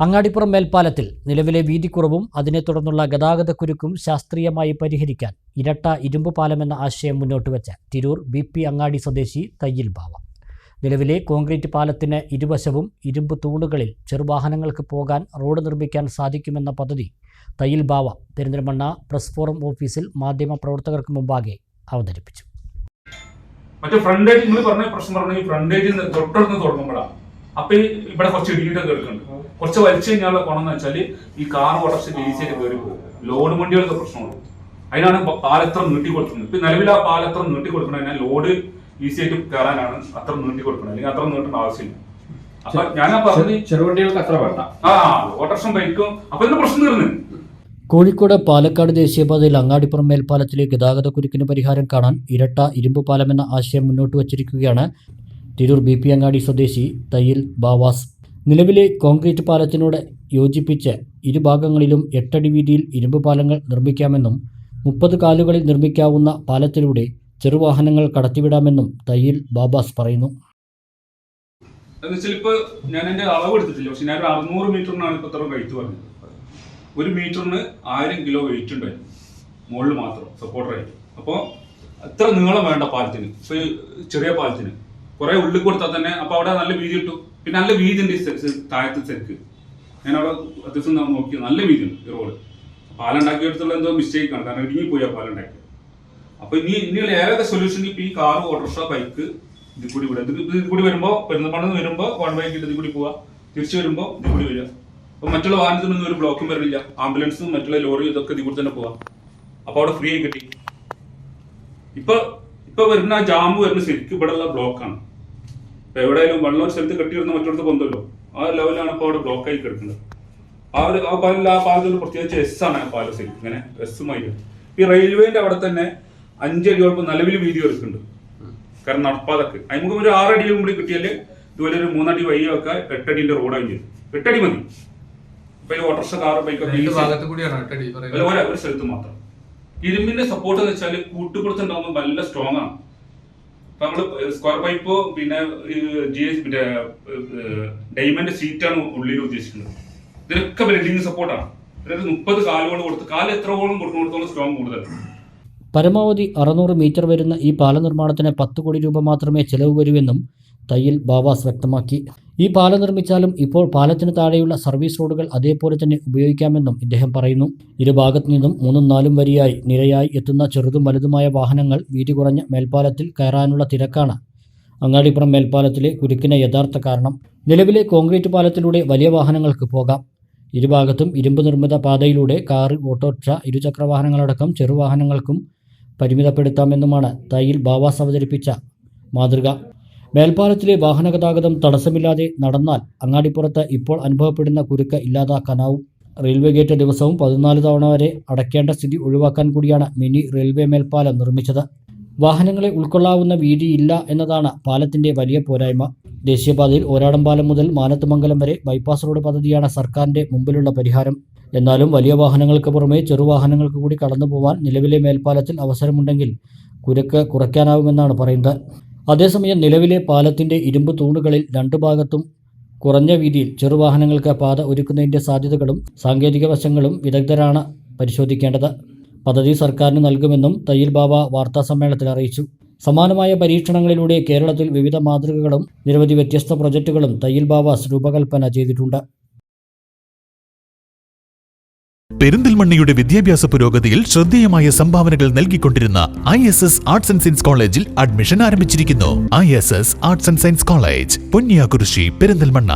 അങ്ങാടിപ്പുറം മേൽപ്പാലത്തിൽ നിലവിലെ വീതിക്കുറവും അതിനെ തുടർന്നുള്ള ഗതാഗതക്കുരുക്കും ശാസ്ത്രീയമായി പരിഹരിക്കാൻ ഇരട്ട ഇരുമ്പ് പാലമെന്ന ആശയം മുന്നോട്ട് വെച്ച തിരൂർ ബി പി അങ്ങാടി സ്വദേശി തയ്യിൽ ബാവ. നിലവിലെ കോൺക്രീറ്റ് പാലത്തിന് ഇരുവശവും ഇരുമ്പ് തൂണുകളിൽ ചെറുവാഹനങ്ങൾക്ക് പോകാൻ റോഡ് നിർമ്മിക്കാൻ സാധിക്കുമെന്ന പദ്ധതി തയ്യിൽ ബാവ പെരിന്തൽമണ്ണ പ്രസ് ഫോറം ഓഫീസിൽ മാധ്യമ പ്രവർത്തകർക്ക് മുമ്പാകെ അവതരിപ്പിച്ചു. മറ്റേ ഫ്രണ്ടേജ് നിങ്ങൾ പറഞ്ഞ പ്രശ്നം പറഞ്ഞാൽ ഈ ഫ്രണ്ടേജിൽ നിന്ന് തൊട്ടടുത്ത് തുടങ്ങുമ്പോഴാണ് അപ്പൊ ഇവിടെ കുറച്ച് ഇടിയിട്ടൊക്കെ എടുക്കുന്നുണ്ട്. കുറച്ച് വലിച്ചു കഴിഞ്ഞാലുള്ള ഗുണം എന്ന് വെച്ചാൽ ഈ കാർ കുറച്ച് ഈസിയായിട്ട് കയറി പോകും. ലോഡ് വണ്ടികൾക്ക് പ്രശ്നമുള്ളൂ. അതിനാണ് പാലത്ര നീട്ടി കൊടുക്കുന്നത്. ഇപ്പൊ നിലവിൽ ആ പാലത്ര നീട്ടി കൊടുക്കണതിനാൽ ലോഡ് ഈസി ആയിട്ട് കയറാനാണ് അത്ര നീട്ടി കൊടുക്കുന്നത് അല്ലെങ്കിൽ അത്ര നീട്ടേണ്ട ആവശ്യമില്ല. അപ്പൊ ഞാൻ പറഞ്ഞു പറഞ്ഞത് ചെറുവണ്ടികൾക്ക് അത്ര വേണ്ട. ആ ഓട്ടർഷം ബൈക്കും. അപ്പൊ ഇതിന് പ്രശ്നം തീർന്നു. കോഴിക്കോട് പാലക്കാട് ദേശീയപാതയിൽ അങ്ങാടിപ്പുറം മേൽപ്പാലത്തിലെ ഗതാഗത കുരുക്കിന് പരിഹാരം കാണാൻ ഇരട്ട ഇരുമ്പ് പാലം എന്ന ആശയം മുന്നോട്ട് വച്ചിരിക്കുകയാണ്. തിരൂർ ബി പി അങ്ങാടി സ്വദേശി തയ്യിൽ ബാവാസ്. നിലവിലെ കോൺക്രീറ്റ് പാലത്തിനോട് യോജിപ്പിച്ച് ഇരുഭാഗങ്ങളിലും എട്ടടി വീതിയിൽ ഇരുമ്പ് പാലങ്ങൾ നിർമ്മിക്കാമെന്നും മുപ്പത് കാലുകളിൽ നിർമ്മിക്കാവുന്ന പാലത്തിലൂടെ ചെറുവാഹനങ്ങൾ കടത്തിവിടാമെന്നും തയ്യിൽ ബാബാസ് പറയുന്നു. ഞാൻ എന്റെ അളവ് എടുത്തിട്ടില്ല. പക്ഷെ ഞാൻ ഒരു അറുന്നൂറ് മീറ്ററിനാണ് ഇപ്പൊ ഇത്ര വെയിറ്റ് പറഞ്ഞത്. ഒരു മീറ്ററിന് ആയിരം കിലോ വെയിറ്റ് ഉണ്ടായിരുന്നു. മുകളിൽ മാത്രം സപ്പോർട്ടറായിട്ട് അപ്പോൾ അത്ര നീളം വേണ്ട പാലത്തിന്. ചെറിയ പാലത്തിന്. കുറെ ഉള്ളിൽ കൊടുത്താൽ തന്നെ അപ്പൊ അവിടെ നല്ല വീതി കിട്ടും. പിന്നെ നല്ല വീതി ഉണ്ട് താഴത്തെ സെക്ക് ഞാൻ അവിടെ അത്യാവശ്യം നോക്കി നല്ല വീതി ഉണ്ട് ഈ റോഡ് പാലം ഉണ്ടാക്കിയെടുത്തുള്ള എന്തോ മിസ്റ്റേക്ക് ആണ്. കാരണം ഇടുങ്ങി പോയി ആ പാലുണ്ടാക്കിയത്. അപ്പൊ ഇനി ഇനിയുള്ള ഏതൊക്കെ സൊല്യൂഷൻ ഇപ്പൊ ഈ കാർ ഓട്ടോറിക്ഷ ബൈക്ക് ഇതിൽ കൂടി ഇത് ഇതിൽ കൂടി വരുമ്പോ പെരുന്തൽമണ്ണ വരുമ്പോ വൺ ബൈക്ക് ഇതിൽ കൂടി പോവാ. തിരിച്ചു വരുമ്പോ ഇതിൽ കൂടി വരിക. അപ്പൊ മറ്റുള്ള വാഹനത്തിനൊന്നും ഒരു ബ്ലോക്കും വരില്ല ആംബുലൻസും മറ്റുള്ള ലോറിയും ഇതൊക്കെ ഇതിൽ കൂടി തന്നെ പോവാം. അപ്പൊ അവിടെ ഫ്രീ ആയി കിട്ടി. ഇപ്പൊ ഇപ്പൊ വരുന്ന ആ ജാമ്പ് വരുന്ന ശരിക്കും ഇവിടെ ഉള്ള ബ്ലോക്കാണ്. ഇപ്പൊ എവിടെയായാലും വെള്ളം ഒരു സ്ഥലത്ത് കെട്ടിയിരുന്ന മറ്റൊരു പൊന്തല്ലോ. ആ ലെവലാണ് ഇപ്പൊ അവിടെ ബ്ലോക്ക് ആയി കിടക്കുന്നത്. ആ ഒരു ആ പാലിൽ ആ പാലത്തിൽ പ്രത്യേകിച്ച് എസ് ആണ് ആ പാലം ശരിക്കും ഇങ്ങനെ എസ്സുമായി ഈ റെയിൽവേന്റെ അവിടെ തന്നെ അഞ്ചടിയോളം നിലവിൽ വീതി ഒരുക്കുന്നുണ്ട്. കാരണം നടപ്പാതൊക്കെ. അതിന് ഒരു ആറടിയിലും കൂടി കിട്ടിയാൽ ഇതുപോലെ ഒരു മൂന്നടി വഴിയൊക്കെ എട്ടടിന്റെ റോഡായി ചെയ്തു എട്ടടി മതി. ഇപ്പൊ ഈ ഓട്ടോറിക്ഷ കാർ ബൈക്കൊക്കെ ഒരു സ്ഥലത്ത് മാത്രം. ഇരുമ്പിന്റെ സപ്പോർട്ട് എന്ന് വെച്ചാൽ കൂട്ടുപിടുത്തുണ്ടാകുമ്പോൾ നല്ല സ്ട്രോങ് ആണ്. നമ്മൾ സ്ക്വയർ പൈപ്പ് പിന്നെ ജി എസ് പിന്നെ ഡയമണ്ട് സീറ്റാണ് ഉള്ളിൽ ഉദ്ദേശിക്കുന്നത്. ഇതിനൊക്കെ ബെൽഡിങ് സപ്പോർട്ടാണ് ഒരു മുപ്പത് കാലുകൾ കൊടുത്ത് കാൽ എത്രയോളം കൊടുക്കുന്നിടത്തോളം സ്ട്രോങ് കൂടുതൽ. പരമാവധി അറുന്നൂറ് മീറ്റർ വരുന്ന ഈ പാല നിർമ്മാണത്തിന് പത്ത് കോടി രൂപ മാത്രമേ ചെലവ് വരൂവെന്നും തയ്യിൽ ബാബാസ് വ്യക്തമാക്കി. ഈ പാലം നിർമ്മിച്ചാലും ഇപ്പോൾ പാലത്തിന് താഴെയുള്ള സർവീസ് റോഡുകൾ അതേപോലെ തന്നെ ഉപയോഗിക്കാമെന്നും ഇദ്ദേഹം പറയുന്നു. ഇരുഭാഗത്തു നിന്നും മൂന്നും നാലും വരിയായി നിരയായി എത്തുന്ന ചെറുതും വലുതുമായ വാഹനങ്ങൾ വീതി കുറഞ്ഞ മേൽപ്പാലത്തിൽ കയറാനുള്ള തിരക്കാണ് അങ്ങാടിപ്പുറം മേൽപ്പാലത്തിലെ കുരുക്കിന് യഥാർത്ഥ കാരണം. നിലവിലെ കോൺക്രീറ്റ് പാലത്തിലൂടെ വലിയ വാഹനങ്ങൾക്ക് പോകാം. ഇരുഭാഗത്തും ഇരുമ്പ് നിർമ്മിത പാതയിലൂടെ കാറ് ഓട്ടോറിക്ഷ ഇരുചക്ര വാഹനങ്ങളടക്കം ചെറുവാഹനങ്ങൾക്കും പരിമിതപ്പെടുത്താമെന്നുമാണ് തയ്യിൽ ബാവാസ് അവതരിപ്പിച്ച മാതൃക. മേൽപ്പാലത്തിലെ വാഹനഗതാഗതം തടസ്സമില്ലാതെ നടന്നാൽ അങ്ങാടിപ്പുറത്ത് ഇപ്പോൾ അനുഭവപ്പെടുന്ന കുരുക്ക് ഇല്ലാതാക്കാനാവും. റെയിൽവേ ഗേറ്റ് ദിവസവും പതിനാല് തവണ വരെ അടയ്ക്കേണ്ട സ്ഥിതി ഒഴിവാക്കാൻ കൂടിയാണ് മിനി റെയിൽവേ മേൽപ്പാലം നിർമ്മിച്ചത്. വാഹനങ്ങളെ ഉൾക്കൊള്ളാവുന്ന വീതിയില്ല എന്നതാണ് പാലത്തിന്റെ വലിയ പോരായ്മ. ദേശീയപാതയിൽ ഓരാടം പാലം മുതൽ മാനത്തുമംഗലം വരെ ബൈപ്പാസ് റോഡ് പദ്ധതിയാണ് സർക്കാരിന്റെ മുമ്പിലുള്ള പരിഹാരം. എന്നാലും വലിയ വാഹനങ്ങൾക്ക് പുറമെ ചെറുവാഹനങ്ങൾക്ക് കൂടി കടന്നു പോവാൻ നിലവിലെ മേൽപ്പാലത്തിൽ അവസരമുണ്ടെങ്കിൽ കുരുക്ക് കുറയ്ക്കാനാവുമെന്നാണ് പറയുന്നത്. അതേസമയം നിലവിലെ പാലത്തിന്റെ ഇരുമ്പ് തൂണുകളിൽ രണ്ടു ഭാഗത്തും കുറഞ്ഞ വീതിയിൽ ചെറുവാഹനങ്ങൾക്ക് പാത ഒരുക്കുന്നതിന്റെ സാധ്യതകളും സാങ്കേതിക വശങ്ങളും വിദഗ്ധരാണ് പരിശോധിക്കേണ്ടത്. പദ്ധതി സർക്കാരിന് നൽകുമെന്നും തയ്യിൽ ബാബ വാർത്താസമ്മേളനത്തിൽ അറിയിച്ചു. സമാനമായ പരീക്ഷണങ്ങളിലൂടെ കേരളത്തിൽ വിവിധ മാതൃകകളും നിരവധി വ്യത്യസ്ത പ്രൊജക്ടുകളും തയ്യിൽ ബാബാസ് രൂപകൽപ്പന ചെയ്തിട്ടുണ്ട്. പെരിന്തൽമണ്ണയുടെ വിദ്യാഭ്യാസ പുരോഗതിയിൽ ശ്രദ്ധേയമായ സംഭാവനകൾ നൽകിക്കൊണ്ടിരുന്ന I S S arts and science കോളേജിൽ അഡ്മിഷൻ ആരംഭിച്ചിരിക്കുന്നു. I S S arts and science college Ponniyakurissi Perinthalmanna.